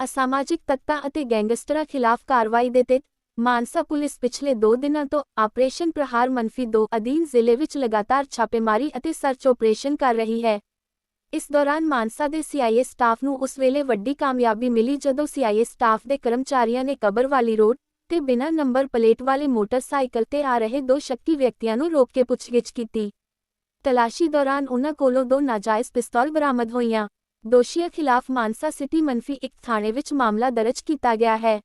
ਅਸਾਮਾਜਿਕ ਤੱਤਾਂ ਅਤੇ ਗੈਂਗਸਟਰਾਂ ਖਿਲਾਫ ਕਾਰਵਾਈ ਦੇ ਤਹਿਤ ਮਾਨਸਾ ਪੁਲਿਸ ਪਿਛਲੇ 2 ਦਿਨਾਂ ਤੋਂ ਆਪਰੇਸ਼ਨ ਪ੍ਰਹਾਰ ਮੰਫੀ 2 ਅਧੀਨ ਜ਼ਿਲ੍ਹੇ ਵਿੱਚ ਲਗਾਤਾਰ ਛਾਪੇਮਾਰੀ ਅਤੇ ਸਰਚ ਆਪਰੇਸ਼ਨ ਕਰ ਰਹੀ ਹੈ। ਇਸ ਦੌਰਾਨ ਮਾਨਸਾ ਦੇ ਸੀਆਈਏ ਸਟਾਫ ਨੂੰ ਉਸ ਵੇਲੇ ਵੱਡੀ ਕਾਮਯਾਬੀ ਮਿਲੀ ਜਦੋਂ ਸੀਆਈਏ ਸਟਾਫ ਦੇ ਕਰਮਚਾਰੀਆਂ ਨੇ ਕਬਰਵਾਲੀ ਰੋਡ ਤੇ ਬਿਨਾਂ ਨੰਬਰ ਪਲੇਟ ਵਾਲੇ ਮੋਟਰਸਾਈਕਲ ਤੇ ਆ ਰਹੇ ਦੋ ਸ਼ੱਕੀ ਵਿਅਕਤੀਆਂ ਨੂੰ ਰੋਕ ਕੇ ਪੁੱਛਗਿੱਛ ਕੀਤੀ। ਤਲਾਸ਼ੀ ਦੌਰਾਨ ਉਨ੍ਹਾਂ ਕੋਲੋਂ ਦੋ ਨਾਜਾਇਜ਼ ਪਿਸਤੌਲ ਬਰਾਮਦ ਹੋਈਆਂ। ਦੋਸ਼ੀਆਂ ਖਿਲਾਫ ਮਾਨਸਾ ਸਿਟੀ ਮੰਫੀ ਇੱਕ ਥਾਣੇ ਵਿੱਚ ਮਾਮਲਾ ਦਰਜ ਕੀਤਾ ਗਿਆ ਹੈ।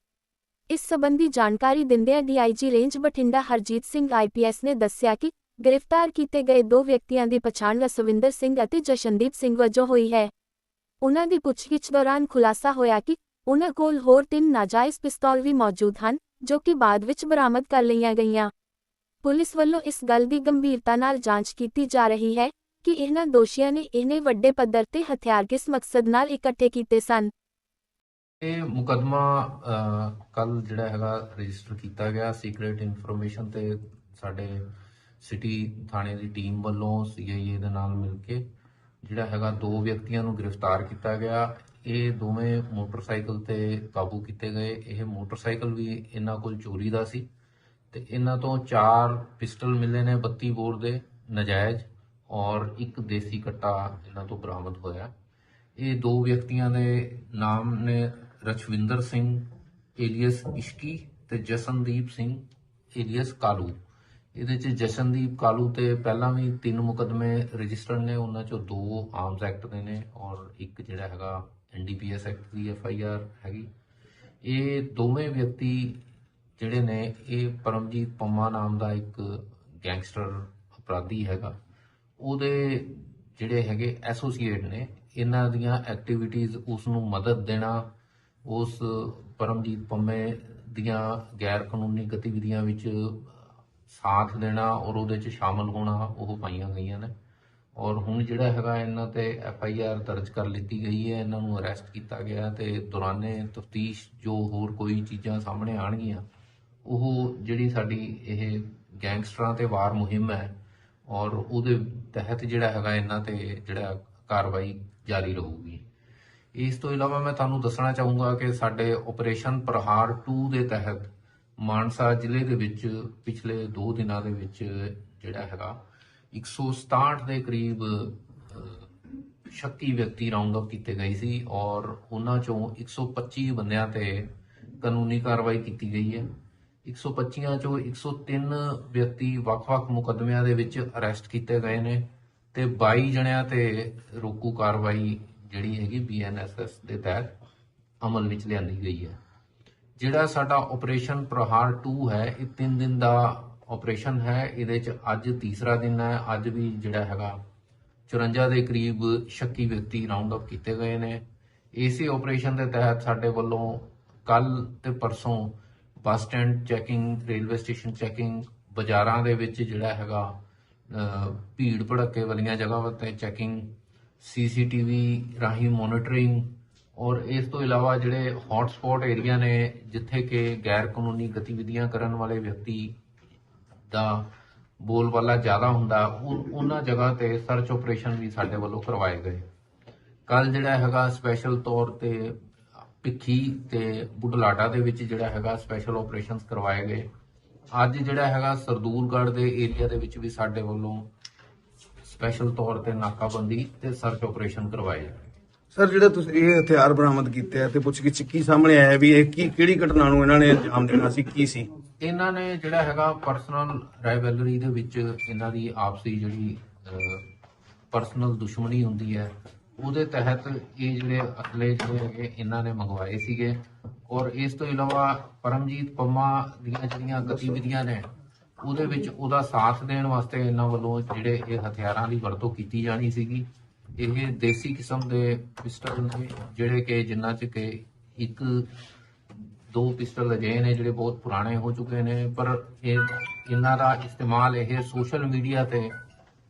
ਇਸ ਸੰਬੰਧੀ ਜਾਣਕਾਰੀ ਦਿੰਦਿਆਂ DIG range Bathinda Harjeet Singh IPS ਨੇ ਦੱਸਿਆ ਕਿ ਗ੍ਰਿਫਤਾਰ ਕੀਤੇ ਗਏ ਦੋ ਵਿਅਕਤੀਆਂ ਦੀ ਪਛਾਣ ਰਸਵਿੰਦਰ ਸਿੰਘ ਅਤੇ ਜਸ਼ਨਦੀਪ ਸਿੰਘ ਵਜੋਂ ਹੋਈ ਹੈ। ਉਹਨਾਂ ਦੀ ਪੁੱਛਗਿੱਛ ਦੌਰਾਨ ਖੁਲਾਸਾ ਹੋਇਆ ਕਿ ਉਹਨਾਂ ਕੋਲ ਹੋਰ ਤਿੰਨ ਨਾਜਾਇਜ਼ ਪਿਸਤੌਲ ਵੀ ਮੌਜੂਦ ਹਨ, ਜੋ ਕਿ ਬਾਅਦ ਵਿੱਚ ਬਰਾਮਦ ਕਰ ਲਈਆਂ ਗਈਆਂ। ਪੁਲਿਸ ਵੱਲੋਂ ਇਸ ਗੱਲ ਦੀ ਗੰਭੀਰਤਾ ਨਾਲ ਜਾਂਚ ਕੀਤੀ ਜਾ ਰਹੀ ਹੈ ਕਿ ਇਹਨਾਂ ਦੋਸ਼ੀਆਂ ਨੇ ਇਹਨੇ ਵੱਡੇ ਪੱਧਰ ਤੇ ਹਥਿਆਰ ਕਿਸ ਮਕਸਦ ਨਾਲ ਇਕੱਠੇ ਕੀਤੇ ਸਨ? ਇਹ ਮੁਕਦਮਾ ਕੱਲ ਜਿਹੜਾ ਹੈਗਾ ਰਜਿਸਟਰ ਕੀਤਾ ਗਿਆ। ਸੀਕ੍ਰੀਟ ਇਨਫੋਰਮੇਸ਼ਨ ਤੇ ਸਾਡੇ ਸਿਟੀ ਥਾਣੇ ਦੀ ਟੀਮ ਵੱਲੋਂ ਸੀਆਈਏ ਦੇ ਨਾਲ ਮਿਲ ਕੇ ਜਿਹੜਾ ਹੈਗਾ ਦੋ ਵਿਅਕਤੀਆਂ ਨੂੰ ਗ੍ਰਿਫਤਾਰ ਕੀਤਾ ਗਿਆ। ਇਹ ਦੋਵੇਂ ਮੋਟਰਸਾਈਕਲ ਤੇ ਕਾਬੂ ਕੀਤੇ ਗਏ। ਇਹ ਮੋਟਰਸਾਈਕਲ ਵੀ ਇਹਨਾਂ ਕੋਲ ਚੋਰੀ ਦਾ ਸੀ ਤੇ ਇਹਨਾਂ ਤੋਂ ਚਾਰ ਪਿਸਟਲ ਮਿਲੇ ਨੇ 32 ਬੋਰ ਦੇ ਨਜਾਇਜ਼। ਔਰ ਇੱਕ ਦੇਸੀ ਕੱਟਾ ਇਹਨਾਂ ਤੋਂ ਬਰਾਮਦ ਹੋਇਆ। ਇਹ ਦੋ ਵਿਅਕਤੀਆਂ ਦੇ ਨਾਮ ਨੇ ਰਛਵਿੰਦਰ ਸਿੰਘ, ਏਲੀਅਸ ਇਸ਼ਕੀ ਤੇ ਜਸਨਦੀਪ ਸਿੰਘ, ਏਲੀਅਸ ਕਾਲੂ। ਇਹਦੇ ਚ ਜਸ਼ਨਦੀਪ ਕਾਲੂ ਤੇ ਪਹਿਲਾਂ ਵੀ ਤਿੰਨ ਮੁਕਦਮੇ ਰਜਿਸਟਰਡ ਨੇ, ਉਹਨਾਂ ਚੋਂ ਦੋ ਆਰਮਸ ਐਕਟ ਦੇ ਨੇ ਔਰ ਇੱਕ ਜਿਹੜਾ ਹੈਗਾ ਐਨਡੀਪੀਐਸ ਐਕਟ ਦੀ ਐਫਆਈਆਰ ਹੈਗੀ। ਇਹ ਦੋਵੇਂ ਵਿਅਕਤੀ ਜਿਹੜੇ ਨੇ, ਇਹ ਪਰਮਜੀਤ ਪੰਮਾ ਨਾਮ ਦਾ ਇੱਕ ਗੈਂਗਸਟਰ ਅਪਰਾਧੀ ਹੈਗਾ। ਉਹਦੇ ਜਿਹੜੇ ਹੈਗੇ ਐਸੋਸੀਏਟ ਨੇ, ਇਹਨਾਂ ਦੀਆਂ ਐਕਟੀਵਿਟੀਜ਼ ਉਸ ਨੂੰ ਮਦਦ ਦੇਣਾ, ਉਸ ਪਰਮਜੀਤ ਪੰਮੇ ਦੀਆਂ ਗੈਰ ਕਾਨੂੰਨੀ ਗਤੀਵਿਧੀਆਂ ਵਿੱਚ ਸਾਥ ਦੇਣਾ ਔਰ ਉਹਦੇ 'ਚ ਸ਼ਾਮਲ ਹੋਣਾ, ਉਹ ਪਾਈਆਂ ਗਈਆਂ ਨੇ। ਔਰ ਹੁਣ ਜਿਹੜਾ ਹੈਗਾ ਇਹਨਾਂ ਤੇ ਐਫ ਆਈ ਆਰ ਦਰਜ ਕਰ ਲਿੱਤੀ ਗਈ ਹੈ, ਇਹਨਾਂ ਨੂੰ ਅਰੈਸਟ ਕੀਤਾ ਗਿਆ ਤੇ ਦੌਰਾਨੇ ਤਫਤੀਸ਼ ਜੋ ਹੋਰ ਕੋਈ ਚੀਜ਼ਾਂ ਸਾਹਮਣੇ ਆਣਗੀਆਂ ਉਹ ਜਿਹੜੀ ਸਾਡੀ ਇਹ ਗੈਂਗਸਟਰਾਂ ਤੇ ਵਾਰ ਮੁਹਿੰਮ ਹੈ ਔਰ ਉਹਦੇ ਤਹਿਤ ਜਿਹੜਾ ਹੈਗਾ ਇਹਨਾਂ ਤੇ ਜਿਹੜਾ ਕਾਰਵਾਈ ਜਾਰੀ ਰਹੂਗੀ। ਇਸ ਤੋਂ ਇਲਾਵਾ ਮੈਂ ਤੁਹਾਨੂੰ ਦੱਸਣਾ ਚਾਹੂੰਗਾ ਕਿ ਸਾਡੇ ਆਪਰੇਸ਼ਨ ਪ੍ਰਹਾਰ 2 ਦੇ ਤਹਿਤ ਮਾਨਸਾ ਜ਼ਿਲ੍ਹੇ ਦੇ ਵਿੱਚ ਪਿਛਲੇ 2 ਦਿਨਾਂ ਦੇ ਵਿੱਚ ਜਿਹੜਾ ਹੈਗਾ 167 ਦੇ ਕਰੀਬ ਅਹ, ਸ਼ੱਕੀ ਵਿਅਕਤੀ ਰਾਉਂਡ ਅਪ ਕੀਤੇ ਗਏ ਸੀ ਔਰ ਉਹਨਾਂ ਚੋਂ 125 ਬੰਦਿਆਂ ਤੇ ਕਾਨੂੰਨੀ ਕਾਰਵਾਈ ਕੀਤੀ ਗਈ ਹੈ। 125 ਚੋਂ 103 ਵਿਅਕਤੀ ਵੱਖ-ਵੱਖ ਮੁਕੱਦਮਿਆਂ ਦੇ ਵਿੱਚ ਅਰੈਸਟ ਕੀਤੇ ਗਏ ਨੇ ਤੇ 22 ਜਣਿਆਂ ਤੇ ਰੋਕੂ ਕਾਰਵਾਈ ਜਿਹੜੀ ਹੈਗੀ ਬੀਐਨਐਸਐਸ ਦੇ ਤਹਿਤ ਅਮਲ ਵਿੱਚ ਲਿਆਂਦੀ ਗਈ ਹੈ। ਜਿਹੜਾ ਸਾਡਾ ਆਪਰੇਸ਼ਨ ਪ੍ਰਹਾਰ 2 ਹੈ, ਇਹ 3 ਦਿਨ ਦਾ ਆਪਰੇਸ਼ਨ ਹੈ, ਇਹਦੇ ਚ ਅੱਜ ਤੀਸਰਾ ਦਿਨ ਹੈ, ਅੱਜ ਵੀ ਜਿਹੜਾ ਹੈਗਾ 54 ਦੇ ਕਰੀਬ ਸ਼ੱਕੀ ਵਿਅਕਤੀ ਰਾਉਂਡ ਅਪ ਕੀਤੇ ਗਏ ਨੇ। ਇਸੇ ਆਪਰੇਸ਼ਨ ਦੇ ਤਹਿਤ ਸਾਡੇ ਵੱਲੋਂ ਕੱਲ ਤੇ ਪਰਸੋਂ bus stand checking, railway station checking, ਬਾਜ਼ਾਰਾਂ ਦੇ ਵਿੱਚ ਜਿਹੜਾ ਹੈਗਾ ਭੀੜ ਭੜੱਕੇ ਵਾਲੀਆਂ ਜਗ੍ਹਾਵਾਂ ਤੇ ਚੈਕਿੰਗ, ਸੀਸੀਟੀਵੀ ਰਾਹੀਂ ਮੋਨੀਟਰਿੰਗ ਔਰ ਇਸ ਤੋਂ ਇਲਾਵਾ ਜਿਹੜੇ ਹੌਟ ਏਰੀਆ ਨੇ, ਜਿੱਥੇ ਕਿ ਗੈਰ ਕਾਨੂੰਨੀ ਗਤੀਵਿਧੀਆਂ ਕਰਨ ਵਾਲੇ ਵਿਅਕਤੀ ਦਾ ਬੋਲਬਾਲਾ ਜ਼ਿਆਦਾ ਹੁੰਦਾ ਉਹ- ਉਹਨਾਂ ਜਗ੍ਹਾ ਤੇ ਸਰਚ ਆਪਰੇਸ਼ਨ ਵੀ ਸਾਡੇ ਵੱਲੋਂ ਕਰਵਾਏ ਗਏ। ਕੱਲ ਜਿਹੜਾ ਹੈਗਾ ਸਪੈਸ਼ਲ ਤੌਰ ਤੇ ਭਿੱਖੀ ਤੇ ਬੁਢਲਾਡਾ ਦੇ ਵਿੱਚ ਜਿਹੜਾ ਹੈਗਾ ਸਪੈਸ਼ਲ ਆਪਰੇਸ਼ਨਸ ਕਰਵਾਏ ਗਏ। ਅੱਜ ਜਿਹੜਾ ਹੈਗਾ ਸਰਦੂਲਗੜ੍ਹ ਦੇ ਏਰੀਆ ਦੇ ਵਿੱਚ ਵੀ ਸਾਡੇ ਵੱਲੋਂ ਸਪੈਸ਼ਲ ਤੌਰ ਤੇ ਨਾਕਾਬੰਦੀ ਤੇ ਸਰਚ ਆਪਰੇਸ਼ਨ ਕਰਵਾਏ ਜਾਣਗੇ ਸਰ ਜਿਹੜਾ ਤੁਸੀਂ ਇਹ ਹਥਿਆਰ ਬਰਾਮਦ ਕੀਤੇ ਆ ਤੇ ਪੁੱਛਗਿੱਛ ਕੀ ਸਾਹਮਣੇ ਆਇਆ ਵੀ ਇਹ ਕੀ ਕਿਹੜੀ ਘਟਨਾ ਨੂੰ ਇਹਨਾਂ ਨੇ ਅੰਜਾਮ ਦੇਣਾ ਸੀ ਕੀ ਸੀ? ਇਹਨਾਂ ਨੇ ਜਿਹੜਾ ਹੈਗਾ ਪਰਸਨਲ ਰਾਈਵਲਰੀ ਦੇ ਵਿੱਚ ਇਹਨਾਂ ਦੀ ਆਪਸੀ ਜਿਹੜੀ ਪਰਸਨਲ ਦੁਸ਼ਮਣੀ ਹੁੰਦੀ ਹੈ ਉਹਦੇ ਤਹਿਤ ਇਹ ਜਿਹੜੇ ਜਿਹੜੇ ਹੈਗੇ ਇਹਨਾਂ ਨੇ ਮੰਗਵਾਏ ਸੀਗੇ। ਔਰ ਇਸ ਤੋਂ ਇਲਾਵਾ ਪਰਮਜੀਤ ਪੰਮਾ ਦੀਆਂ ਜਿਹੜੀਆਂ ਗਤੀਵਿਧੀਆਂ ਨੇ ਉਹਦੇ ਵਿੱਚ ਉਹਦਾ ਸਾਥ ਦੇਣ ਵਾਸਤੇ ਇਹਨਾਂ ਵੱਲੋਂ ਜਿਹੜੇ ਇਹ ਹਥਿਆਰਾਂ ਦੀ ਵਰਤੋਂ ਕੀਤੀ ਜਾਣੀ ਸੀਗੀ। ਇਹ ਦੇਸੀ ਕਿਸਮ ਦੇ ਪਿਸਟਲ ਨੇ ਜਿਹੜੇ ਕਿ ਜਿਨ੍ਹਾਂ ਚ ਕਿ ਇੱਕ ਦੋ ਪਿਸਟਲ ਅਜਿਹੇ ਨੇ ਜਿਹੜੇ ਬਹੁਤ ਪੁਰਾਣੇ ਹੋ ਚੁੱਕੇ ਨੇ। ਪਰ ਇਹ ਇਹਨਾਂ ਦਾ ਇਸਤੇਮਾਲ ਇਹ ਸੋਸ਼ਲ ਮੀਡੀਆ ਤੇ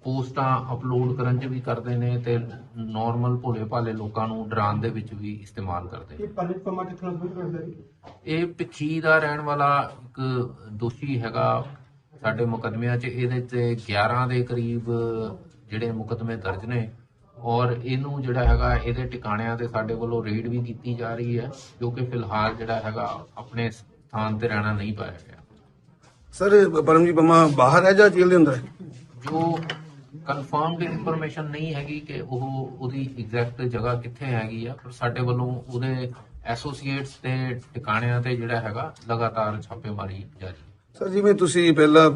ਪੋਸਟਾਂ ਅਪਲੋਡ ਕਰਨ 'ਚ ਵੀ ਕਰਦੇ ਨੇ ਤੇ ਨਾਰਮਲ ਭੋਲੇ ਭਾਲੇ ਲੋਕਾਂ ਨੂੰ ਡਰਾਉਣ ਦੇ ਵਿੱਚ ਵੀ ਇਸਤੇਮਾਲ ਕਰਦੇ ਨੇ। ਇਹ ਪਲਟ ਪਮਾ ਕਿਤਨਾ ਦੂਰ ਕਰਦਾ ਹੈ ਇਹ ਭਿੱਖੀ ਦਾ ਰਹਿਣ ਵਾਲਾ ਇੱਕ ਦੋਸ਼ੀ ਹੈਗਾ ਸਾਡੇ ਮੁਕਦਮਿਆਂ 'ਚ ਇਹਦੇ ਤੇ 11 ਦੇ ਕਰੀਬ ਜਿਹੜੇ ਮੁਕਦਮੇ ਦਰਜ ਨੇ ਔਰ ਇਹਨੂੰ ਜਿਹੜਾ ਹੈਗਾ ਇਹਦੇ ਟਿਕਾਣਿਆਂ ਤੇ ਸਾਡੇ ਵੱਲੋਂ ਰੇਡ ਵੀ ਕੀਤੀ ਜਾ ਰਹੀ ਹੈ ਜੋ ਕਿ ਫਿਲਹਾਲ ਜਿਹੜਾ ਹੈਗਾ ਆਪਣੇ ਸਥਾਨ ਤੇ ਰਹਿਣਾ ਨਹੀਂ ਪਾਇਆ ਗਿਆ। ਸਰ ਪਰਮਜੀਤ ਪੰਮਾ ਬਾਹਰ ਹੈ ਜਾਂ ਜੇਲ੍ਹ ਦੇ ਅੰਦਰ ਹੈ? ਜੋ ਕਨਫਰਮਡ ਇਨਫੋਰਮੇਸ਼ਨ ਨਹੀਂ ਹੈਗੀ ਕਿ ਉਹ ਉਹਦੀ ਐਗਜ਼ੈਕਟ ਜਗ੍ਹਾ ਕਿੱਥੇ ਹੈਗੀ ਆ, ਪਰ ਸਾਡੇ ਵੱਲੋਂ ਉਹਦੇ ਐਸੋਸੀਏਟਸ ਤੇ ਟਿਕਾਣਿਆਂ ਤੇ ਜਿਹੜਾ ਹੈਗਾ ਲਗਾਤਾਰ ਛਾਪੇਮਾਰੀ ਜਾਰੀ ਸਰ ਜਿਵੇਂ ਤੁਸੀਂ ਪਹਿਲਾਂ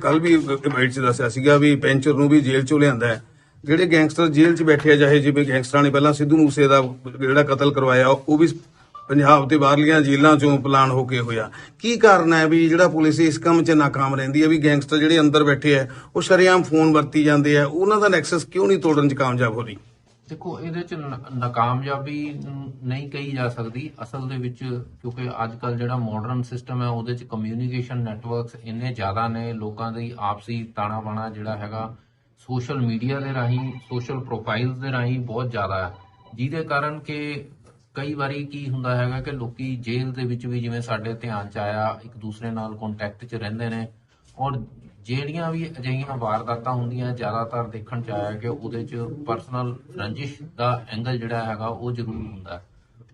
ਕੱਲ ਵੀ ਡਿਬੇਟ 'ਚ ਦੱਸਿਆ ਸੀਗਾ ਵੀ ਪੈਂਚਰ ਨੂੰ ਵੀ ਜੇਲ੍ਹ 'ਚੋਂ ਲਿਆਂਦਾ ਹੈ। ਜਿਹੜੇ ਗੈਂਗਸਟਰ ਜੇਲ੍ਹ 'ਚ ਬੈਠੇ ਆ, ਚਾਹੇ ਜਿਵੇਂ ਗੈਂਗਸਟਰਾਂ ਨੇ ਪਹਿਲਾਂ ਸਿੱਧੂ ਮੂਸੇ ਦਾ ਜਿਹੜਾ ਕਤਲ ਕਰਵਾਇਆ, ਉਹ ਵੀ ਪੰਜਾਬ ਤੇ ਬਾਹਰਲੀਆਂ ਜੇਲ੍ਹਾਂ 'ਚੋਂ ਪਲਾਨ ਹੋ ਕੇ ਹੋਇਆ। ਕੀ ਕਾਰਨ ਹੈ ਵੀ ਜਿਹੜਾ ਪੁਲਿਸ ਇਸ ਕੰਮ 'ਚ ਨਾਕਾਮ ਰਹਿੰਦੀ ਹੈ ਵੀ ਗੈਂਗਸਟਰ ਜਿਹੜੇ ਅੰਦਰ ਬੈਠੇ ਆ ਉਹ ਸ਼ਰੇਆਮ ਫੋਨ ਵਰਤੀ ਜਾਂਦੇ ਆ ਉਹਨਾਂ ਦਾ ਨੈਕਸਸ ਕਿਉਂ ਨਹੀਂ ਤੋੜਨ 'ਚ ਕਾਮਯਾਬ ਹੋ ਰਹੀ? ਦੇਖੋ, ਇਹਦੇ ਚ ਨ- ਨਾਕਾਮਯਾਬੀ ਨਹੀਂ ਕਹੀ ਜਾ ਸਕਦੀ। ਅਸਲ ਦੇ ਵਿੱਚ ਕਿਉਂਕਿ ਅੱਜ ਕੱਲ ਜਿਹੜਾ ਮਾਡਰਨ ਸਿਸਟਮ ਹੈ, ਉਹਦੇ ਚ ਕਮਿਊਨੀਕੇਸ਼ਨ ਨੈਟਵਰਕਸ ਇੰਨੇ ਜ਼ਿਆਦਾ ਨੇ, ਲੋਕਾਂ ਦੀ ਆਪਸੀ ਤਾਣਾ ਬਾਣਾ ਜਿਹੜਾ ਹੈਗਾ ਸੋਸ਼ਲ ਮੀਡੀਆ ਦੇ ਰਾਹੀਂ ਸੋਸ਼ਲ ਪ੍ਰੋਫਾਈਲਸ ਦੇ ਰਾਹੀਂ ਬਹੁਤ ਜ਼ਿਆਦਾ ਹੈ। ਜਿਹਦੇ ਕਾਰਨ ਕਿ ਕਈ ਵਾਰੀ ਕੀ ਹੁੰਦਾ ਹੈਗਾ ਕਿ ਲੋਕੀ ਜੇਲ੍ਹ ਦੇ ਵਿੱਚ ਵੀ ਜਿਵੇਂ ਸਾਡੇ ਧਿਆਨ ਚ ਆਇਆ, ਇੱਕ ਦੂਸਰੇ ਨਾਲ ਕੰਟੈਕਟ 'ਚ ਰਹਿੰਦੇ ਨੇ ਔਰ ਜਿਹੜੀਆਂ ਵੀ ਅਜਿਹੀਆਂ ਵਾਰਦਾਤਾਂ ਹੁੰਦੀਆਂ ਜ਼ਿਆਦਾਤਰ ਦੇਖਣ ਚ ਆਇਆ ਕਿ ਉਹਦੇ 'ਚ ਪਰਸਨਲ ਰੰਜਿਸ਼ ਦਾ ਐਂਗਲ ਜਿਹੜਾ ਹੈਗਾ ਉਹ ਜ਼ਰੂਰ ਹੁੰਦਾ। ਹੈ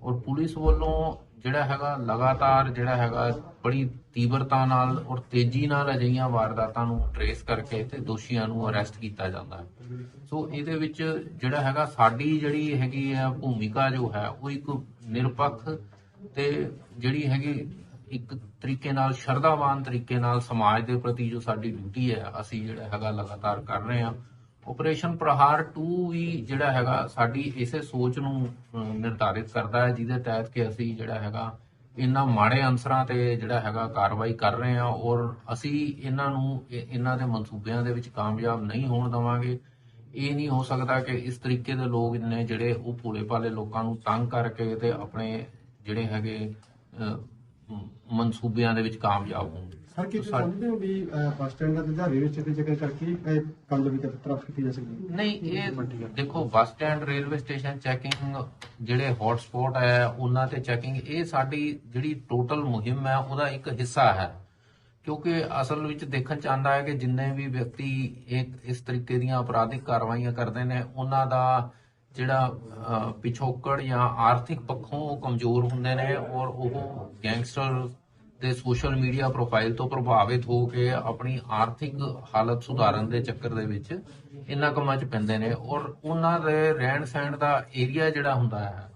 ਔਰ ਪੁਲਿਸ ਵੱਲੋਂ ਜਿਹੜਾ ਹੈਗਾ ਲਗਾਤਾਰ ਜਿਹੜਾ ਹੈਗਾ ਬੜੀ ਤੀਬਰਤਾ ਨਾਲ ਔਰ ਤੇਜ਼ੀ ਨਾਲ ਅਜਿਹੀਆਂ ਵਾਰਦਾਤਾਂ ਨੂੰ ਟਰੇਸ ਕਰਕੇ ਤੇ ਦੋਸ਼ੀਆਂ ਨੂੰ ਅਰੈਸਟ ਕੀਤਾ ਜਾਂਦਾ ਹੈ। ਸੋ ਇਹਦੇ ਵਿੱਚ ਜਿਹੜਾ ਹੈਗਾ ਸਾਡੀ ਜਿਹੜੀ ਹੈਗੀ ਹੈ ਭੂਮਿਕਾ ਜੋ ਹੈ, ਉਹ ਇੱਕ ਨਿਰਪੱਖ ਤੇ ਜਿਹੜੀ ਹੈਗੀ ਇੱਕ ਤਰੀਕੇ ਨਾਲ ਸ਼ਰਧਾਵਾਨ ਤਰੀਕੇ ਨਾਲ ਸਮਾਜ ਦੇ ਪ੍ਰਤੀ ਜੋ ਸਾਡੀ ਡਿਊਟੀ ਹੈ, ਅਸੀਂ ਜਿਹੜਾ ਹੈਗਾ ਲਗਾਤਾਰ ਕਰ ਰਹੇ ਹਾਂ। ਆਪਰੇਸ਼ਨ ਪ੍ਰਹਾਰ 2 ਵੀ ਜਿਹੜਾ ਹੈਗਾ ਸਾਡੀ ਇਸੇ ਸੋਚ ਨੂੰ ਨਿਰਧਾਰਿਤ ਕਰਦਾ ਹੈ, ਜਿਹਦੇ ਤਹਿਤ ਕਿ ਅਸੀਂ ਜਿਹੜਾ ਹੈਗਾ ਇਹਨਾਂ ਮਾੜੇ ਅਨਸਰਾਂ ਤੇ ਜਿਹੜਾ ਹੈਗਾ ਕਾਰਵਾਈ ਕਰ ਰਹੇ ਹਾਂ ਔਰ ਅਸੀਂ ਇਹਨਾਂ ਨੂੰ ਇਹ- ਇਹਨਾਂ ਦੇ ਮਨਸੂਬਿਆਂ ਦੇ ਵਿੱਚ ਕਾਮਯਾਬ ਨਹੀਂ ਹੋਣ ਦਵਾਂਗੇ। ਇਹ ਨਹੀਂ ਹੋ ਸਕਦਾ ਕਿ ਇਸ ਤਰੀਕੇ ਦੇ ਲੋਕ ਨੇ ਜਿਹੜੇ ਉਹ ਭੋਲੇ ਭਾਲੇ ਲੋਕਾਂ ਨੂੰ ਤੰਗ ਕਰਕੇ ਤੇ ਆਪਣੇ ਜਿਹੜੇ ਹੈਗੇ ਮਨਸੂਬਿਆਂ ਦੇ ਵਿੱਚ ਕਾਮਯਾਬ ਹੋਣ। ਸਰ ਕੀ ਤੁਸੀਂ ਸਮਝਦੇ ਹੋ ਵੀ ਅਹ, ਬੱਸ ਸਟੈਂਡ ਦਾ ਤੇ ਰੇਲਵੇ ਸਟੇਸ਼ਨ ਦੇ ਜ਼ਿਕਰ ਕਰਕੇ ਇਹ ਕੰਮ ਵੀ ਤਰਫ ਕੀਤੀ ਜਾ ਸਕਦੀ ਹੈ? ਨਹੀਂ ਇਹ ਦੇਖੋ bus stand railway station checking ਜਿਹੜੇ ਹੌਟ ਸਪੌਟ ਹੈ ਉਹਨਾਂ ਤੇ ਚੈਕਿੰਗ ਇਹ ਸਾਡੀ ਜਿਹੜੀ ਟੋਟਲ ਮੁਹਿੰਮ ਹੈ ਉਹਦਾ ਇੱਕ ਹਿੱਸਾ ਹੈ। ਕਿਉਂਕਿ ਅਸਲ ਵਿੱਚ ਦੇਖਣ ਚ ਹੈ ਕਿ ਜਿੰਨੇ ਵੀ ਵਿਅਕਤੀ ਇੱਕ ਇਸ ਤਰੀਕੇ ਦੀਆਂ ਅਪਰਾਧਿਕ ਕਾਰਵਾਈਆਂ ਕਰਦੇ ਨੇ ਉਹਨਾਂ ਦਾ ਜਿਹੜਾ ਪਿਛੋਕੜ ਜਾਂ ਆਰਥਿਕ ਪੱਖੋਂ ਕਮਜ਼ੋਰ ਹੁੰਦੇ ਨੇ ਔਰ ਉਹ ਗੈਂਗਸਟਰ ਦੇ ਸੋਸ਼ਲ ਮੀਡੀਆ ਪ੍ਰੋਫਾਈਲ ਤੋਂ ਪ੍ਰਭਾਵਿਤ ਹੋ ਕੇ ਆਪਣੀ ਆਰਥਿਕ ਹਾਲਤ ਸੁਧਾਰਨ ਦੇ ਚੱਕਰ ਦੇ ਵਿੱਚ ਇਹਨਾਂ ਕੰਮਾਂ 'ਚ ਪੈਂਦੇ ਨੇ ਔਰ ਉਹਨਾਂ ਦੇ ਰਹਿਣ ਸਹਿਣ ਦਾ ਏਰੀਆ ਜਿਹੜਾ ਹੁੰਦਾ ਹੈ,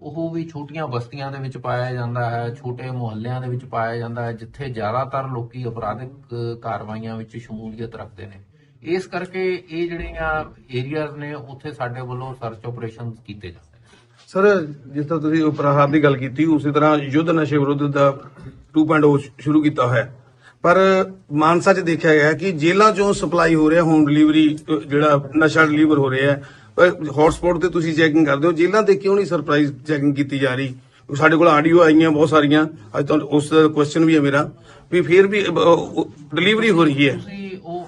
ਉਹ ਵੀ ਛੋਟੀਆਂ ਬਸਤੀਆਂ ਦੇ ਵਿੱਚ ਪਾਇਆ ਜਾਂਦਾ ਹੈ, ਛੋਟੇ ਮੁਹੱਲਿਆਂ ਦੇ ਵਿੱਚ ਪਾਇਆ ਜਾਂਦਾ ਹੈ, ਜਿੱਥੇ ਜ਼ਿਆਦਾਤਰ ਲੋਕੀ ਅਪਰਾਧਿਕ ਕਾਰਵਾਈਆਂ ਵਿੱਚ ਸ਼ਮੂਲੀਅਤ ਰੱਖਦੇ ਨੇ। ਇਸ ਕਰਕੇ ਇਹ ਜਿਹੜੀਆਂ ਏਰੀਆਜ਼ ਨੇ, ਉੱਥੇ ਸਾਡੇ ਵੱਲੋਂ ਸਰਚ ਆਪਰੇਸ਼ਨਸ ਕੀਤੇ ਜਾਂਦੇ ਸਰ, ਜਿਸ ਤਰ੍ਹਾਂ ਤੁਸੀਂ ਉਪਰਾਹਾਰ ਦੀ ਗੱਲ ਕੀਤੀ, ਉਸੇ ਤਰ੍ਹਾਂ ਯੁੱਧ ਨਸ਼ੇ ਵਿਰੁੱਧ ਦਾ 2.0 ਸ਼ੁਰੂ ਕੀਤਾ ਹੋਇਆ ਪਰ ਮਾਨਸਾ 'ਚ ਦੇਖਿਆ ਗਿਆ ਕਿ ਜੇਲ੍ਹਾਂ 'ਚੋਂ ਸਪਲਾਈ ਹੋ ਰਿਹਾ ਹੋਮ ਡਿਲੀਵਰੀ ਜਿਹੜਾ ਨਸ਼ਾ ਡਿਲੀਵਰ ਹੋ ਰਿਹਾ ਹੈ। ਹੌਟਸਪੌਟ ਤੇ ਤੁਸੀਂ ਚੈਕਿੰਗ ਕਰਦੇ ਹੋ, ਜੇਲ੍ਹਾਂ ਤੇ ਕਿਉਂ ਨਹੀਂ ਸਰਪ੍ਰਾਈਜ਼ ਚੈਕਿੰਗ ਕੀਤੀ ਜਾ ਰਹੀ? ਸਾਡੇ ਕੋਲ ਆਡੀਓ ਆਈਆਂ, ਬਹੁਤ ਸਾਰੀਆਂ। ਅੱਜ ਤੁਹਾਨੂੰ ਉਸ ਦਾ ਕੁਐਸਚਨ ਵੀ ਹੈ ਮੇਰਾ। ਵੀ ਫਿਰ ਵੀ ਡਿਲੀਵਰੀ ਹੋ ਰਹੀ ਹੈ।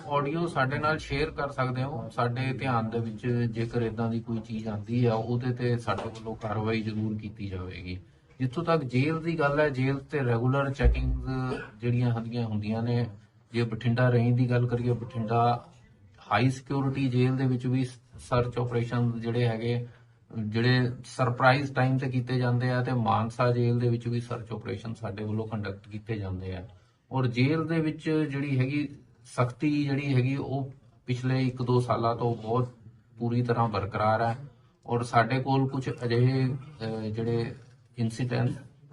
ਆਡੀਓ ਸਾਡੇ ਨਾਲ ਸ਼ੇਅਰ ਕਰ ਸਕਦੇ ਹੋ। ਸਾਡੇ ਧਿਆਨ ਦੇ ਵਿੱਚ ਜੇਕਰ ਇਦਾਂ ਦੀ ਕੋਈ ਚੀਜ਼ ਆਂਦੀ ਆ, ਉਹਦੇ ਤੇ ਸਾਡੇ ਵੱਲੋਂ ਕਾਰਵਾਈ ਜ਼ਰੂਰ ਕੀਤੀ ਜਾਵੇਗੀ। ਜਿੱਥੋਂ ਤੱਕ ਜੇਲ੍ਹ ਦੀ ਗੱਲ ਹੈ, ਜੇਲ੍ਹ ਤੇ ਰੈਗੂਲਰ ਚੈਕਿੰਗ ਜਿਹੜੀਆਂ ਹੁੰਦੀਆਂ ਹੁੰਦੀਆਂ ਨੇ, ਜੇ ਬਠਿੰਡਾ ਰੇਂਜ ਦੀ ਗੱਲ ਕਰੀਏ, ਬਠਿੰਡਾ ਹਾਈ ਸਿਕਿਉਰਿਟੀ ਜੇਲ੍ਹ ਦੇ ਵਿੱਚ ਵੀ ਸਰਚ ਆਪਰੇਸ਼ਨ ਜਿਹੜੇ ਹੈਗੇ, ਜਿਹੜੇ ਸਰਪ੍ਰਾਈਜ਼ ਟਾਈਮ ਤੇ ਕੀਤੇ ਜਾਂਦੇ ਆ ਤੇ ਮਾਨਸਾ ਜੇਲ੍ਹ ਦੇ ਵਿੱਚ ਵੀ ਸਰਚ ਆਪਰੇਸ਼ਨ ਸਾਡੇ ਵੱਲੋਂ ਕੰਡਕਟ ਕੀਤੇ ਜਾਂਦੇ ਆ। ਔਰ ਜੇਲ੍ਹ ਦੇ ਵਿੱਚ ਜਿਹੜੀ ਹੈਗੀ ਸਖਤੀ ਜਿਹੜੀ ਹੈਗੀ ਉਹ ਪਿਛਲੇ 1-2 ਸਾਲਾਂ ਤੋਂ ਬਹੁਤ ਪੂਰੀ ਤਰ੍ਹਾਂ ਬਰਕਰਾਰ ਹੈ ਔਰ ਸਾਡੇ ਕੋਲ ਕੁਝ ਅਜਿਹੇ ਜਿਹੜੇ ਇਨਸੀਡੈਂਟ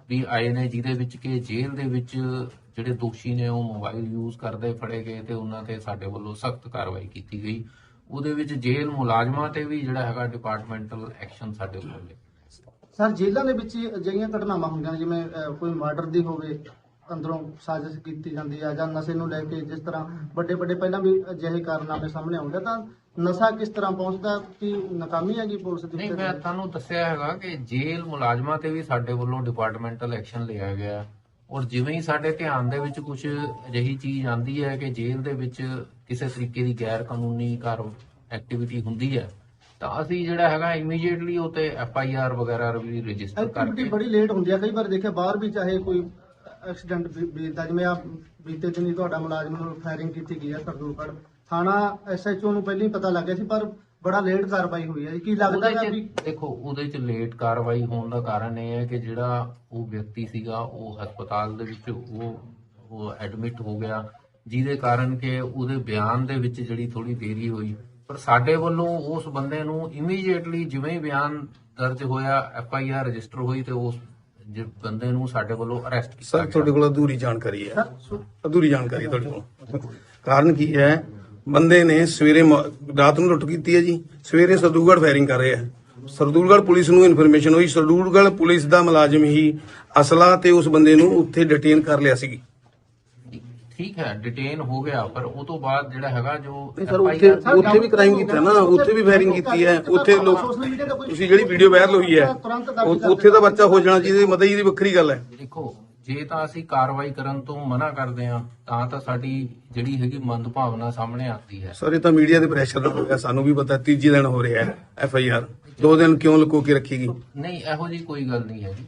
ਵੀ ਆਏ ਨੇ ਜਿਹਦੇ ਵਿੱਚ ਕਿ ਜੇਲ੍ਹ ਦੇ ਵਿੱਚ ਜਿਹੜੇ ਦੋਸ਼ੀ ਨੇ ਉਹ ਮੋਬਾਈਲ ਯੂਜ਼ ਕਰਦੇ ਫੜੇ ਗਏ ਤੇ ਉਹਨਾਂ ਤੇ ਸਾਡੇ ਵੱਲੋਂ ਸਖਤ ਕਾਰਵਾਈ ਕੀਤੀ ਗਈ। ਉਹਦੇ ਵਿੱਚ ਜੇਲ੍ਹ ਮੁਲਾਜ਼ਮਾਂ ਤੇ ਵੀ ਜਿਹੜਾ ਹੈਗਾ ਡਿਪਾਰਟਮੈਂਟਲ ਐਕਸ਼ਨ ਸਾਡੇ ਕੋਲ ਹੈ ਸਰ, ਜੇਲ੍ਹਾਂ ਦੇ ਵਿੱਚ ਅਜਿਹੀਆਂ ਘਟਨਾਵਾਂ ਹੁੰਦੀਆਂ ਜਿਵੇਂ ਕੋਈ ਮਰਡਰ ਦੀ ਹੋਵੇ ਅੰਦਰੋਂ ਸਾਜ਼ਿਸ਼ ਕੀਤੀ ਜਾਂਦੀ ਹੈ ਜਾਂ ਨਸ਼ੇ ਨੂੰ ਲੈ ਕੇ ਜਿਸ ਤਰ੍ਹਾਂ ਵੱਡੇ ਵੱਡੇ ਪਹਿਲਾਂ ਵੀ ਅਜਿਹੇ ਕਾਰਨਾਮੇ ਸਾਹਮਣੇ ਆਉਂਦੇ ਤਾਂ ਨਸ਼ਾ ਕਿਸ ਤਰ੍ਹਾਂ ਪਹੁੰਚਦਾ ਕਿ ਨਾਕਾਮੀ ਹੈਗੀ ਪੁਲਿਸ ਦੀ ਨਹੀਂ ਮੈਂ ਤੁਹਾਨੂੰ ਦੱਸਿਆ ਹੈਗਾ ਕਿ ਜੇਲ੍ਹ ਮੁਲਾਜ਼ਮਾਂ ਤੇ ਵੀ ਸਾਡੇ ਵੱਲੋਂ ਡਿਪਾਰਟਮੈਂਟਲ ਐਕਸ਼ਨ ਲਿਆ ਗਿਆ। ਔਰ ਜਿਵੇਂ ਹੀ ਸਾਡੇ ਧਿਆਨ ਦੇ ਵਿੱਚ ਕੁਝ ਅਜਿਹੀ ਚੀਜ਼ ਆਂਦੀ ਹੈ ਕਿ ਜੇਲ੍ਹ ਦੇ ਵਿੱਚ ਕਿਸੇ ਤਰੀਕੇ ਦੀ ਗੈਰ ਕਾਨੂੰਨੀ ਕਾਰ ਐਕਟੀਵਿਟੀ ਹੁੰਦੀ ਹੈ ਤਾਂ ਅਸੀਂ ਜਿਹੜਾ ਹੈਗਾ ਇਮੀਡੀਏਟਲੀ ਉਹ ਤੇ ਐਫ ਆਈ ਆਰ ਵਗੈਰਾ ਵੀ ਰਜਿਸਟਰ ਐਕਟੀਵਿਟੀ ਕਰਕੇ ਬੜੀ ਲੇਟ ਹੁੰਦੀ ਹੈ ਕਈ ਵਾਰ ਦੇਖਿਆ ਬਾਹਰ ਵੀ ਚਾਹੇ ਕੋਈ ਐਕਸੀਡੈਂਟ ਬੀਤਦਾ ਜਿਵੇਂ ਆ ਬੀਤੇ ਦਿਨੀ ਤੁਹਾਡਾ ਮੁਲਾਜ਼ਮ ਨੂੰ ਫਾਇਰਿੰਗ ਕੀਤੀ ਗਈ ਹੈ ਸਰਦੂਲਗੜ੍ਹ। ਥਾਣਾ ਐਸਐਚਓ ਨੂੰ ਪਹਿਲਾਂ ਹੀ ਪਤਾ ਲੱਗ ਗਿਆ ਸੀ ਪਰ ਬੜਾ ਲੇਟ ਕਾਰਵਾਈ ਹੋਈ ਹੈ ਜੀ ਕੀ ਲੱਗਦਾ ਹੈ ਵੀ ਦੇਖੋ ਉਹਦੇ ਚ ਲੇਟ ਕਾਰਵਾਈ ਹੋਣ ਦਾ ਕਾਰਨ ਇਹ ਹੈ ਕਿ ਜਿਹੜਾ ਉਹ ਵਿਅਕਤੀ ਸੀਗਾ ਉਹ ਹਸਪਤਾਲ ਦੇ ਵਿੱਚ ਉਹ ਉਹ ਐਡਮਿਟ ਹੋ ਗਿਆ ਜਿਹਦੇ ਕਾਰਨ ਕਿ ਉਹਦੇ ਬਿਆਨ ਦੇ ਵਿੱਚ ਜਿਹੜੀ ਥੋੜੀ ਦੇਰੀ ਹੋਈ। ਪਰ ਸਾਡੇ ਵੱਲੋਂ ਉਸ ਬੰਦੇ ਨੂੰ ਇਮੀਡੀਏਟਲੀ ਜਿਵੇਂ ਹੀ ਬਿਆਨ ਦਰਜ ਹੋਇਆ ਐਫ ਆਈ ਆਰ ਰਜਿਸਟਰ ਹੋਈ ਤੇ ਉਸ ਜਿ- ਬੰਦੇ ਨੂੰ ਸਾਡੇ ਵੱਲੋਂ ਅਰੈਸਟ ਕੀਤਾ ਸਰ ਤੁਹਾਡੇ ਕੋਲ ਅਧੂਰੀ ਜਾਣਕਾਰੀ ਹੈ। ਅਧੂਰੀ ਜਾਣਕਾਰੀ ਹੈ ਤੁਹਾਡੇ ਕੋਲ। ਕਾਰਨ ਕੀ ਹੈ? ਬੰਦੇ ਨੇ ਸਵੇਰੇ ਰਾਤ ਨੂੰ ਲੁੱਟ ਕੀਤੀ ਹੈ ਜੀ। ਸਵੇਰੇ ਸਰਦੂਗੜ ਫਾਇਰਿੰਗ ਕਰ ਰਿਹਾ ਹੈ। ਸਰਦੂਲਗੜ੍ਹ ਪੁਲਿਸ ਨੂੰ ਇਨਫੋਰਮੇਸ਼ਨ ਹੋਈ। ਸਰਦੂਲਗੜ੍ਹ ਪੁਲਿਸ ਦਾ ਮੁਲਾਜ਼ਮ ਹੀ ਅਸਲਾ ਤੇ ਉਸ ਬੰਦੇ ਨੂੰ ਉੱਥੇ ਡਿਟੇਨ ਕਰ ਲਿਆ ਸੀ। ਠੀਕ ਹੈ ਡਿਟੇਨ ਹੋ ਗਿਆ ਪਰ ਉਹ ਤੋਂ ਬਾਅਦ ਜਿਹੜਾ ਹੈਗਾ ਜੋ ਨਹੀਂ ਸਰ ਉੱਥੇ ਉੱਥੇ ਵੀ ਕ੍ਰਾਈਮ ਕੀਤਾ ਨਾ ਉੱਥੇ ਵੀ ਫਾਇਰਿੰਗ ਕੀਤੀ ਹੈ ਉੱਥੇ ਲੋਕ ਤੁਸੀਂ ਜਿਹੜੀ ਵੀਡੀਓ ਵਾਇਰਲ ਹੋਈ ਹੈ ਉੱਥੇ ਦਾ ਬੱਚਾ ਹੋ। ਜਾਣਾ ਜਿਹਦੇ ਮਤਲਬ ਇਹਦੀ ਵੱਖਰੀ ਗੱਲ ਹੈ। ਦੇਖੋ ਜੇ ਤਾਂ ਅਸੀਂ ਕਾਰਵਾਈ ਕਰਨ ਤੋਂ ਮਨਾ ਕਰਦੇ ਹਾਂ ਤਾਂ ਤਾਂ ਸਾਡੀ ਜਿਹੜੀ ਹੈਗੀ ਮੰਦਭਾਵਨਾ ਸਾਹਮਣੇ ਆਉਂਦੀ ਹੈ। ਸਰ ਇਹ ਤਾਂ ਮੀਡੀਆ ਦੇ ਪ੍ਰੈਸ਼ਰ ਨਾਲ ਹੋ ਗਿਆ ਸਾਨੂੰ ਵੀ ਪਤਾ ਤੀਜੇ ਦਿਨ ਹੋ ਰਿਹਾ ਹੈ ਐਫ ਆਈ ਆਰ ਦੋ ਦਿਨ ਕਿਉਂ ਲੁਕੋ ਕੇ ਰੱਖੀਗੀ? ਨਹੀਂ ਇਹੋ ਜੀ ਕੋਈ ਗੱਲ ਨਹੀਂ ਹੈ ਜੀ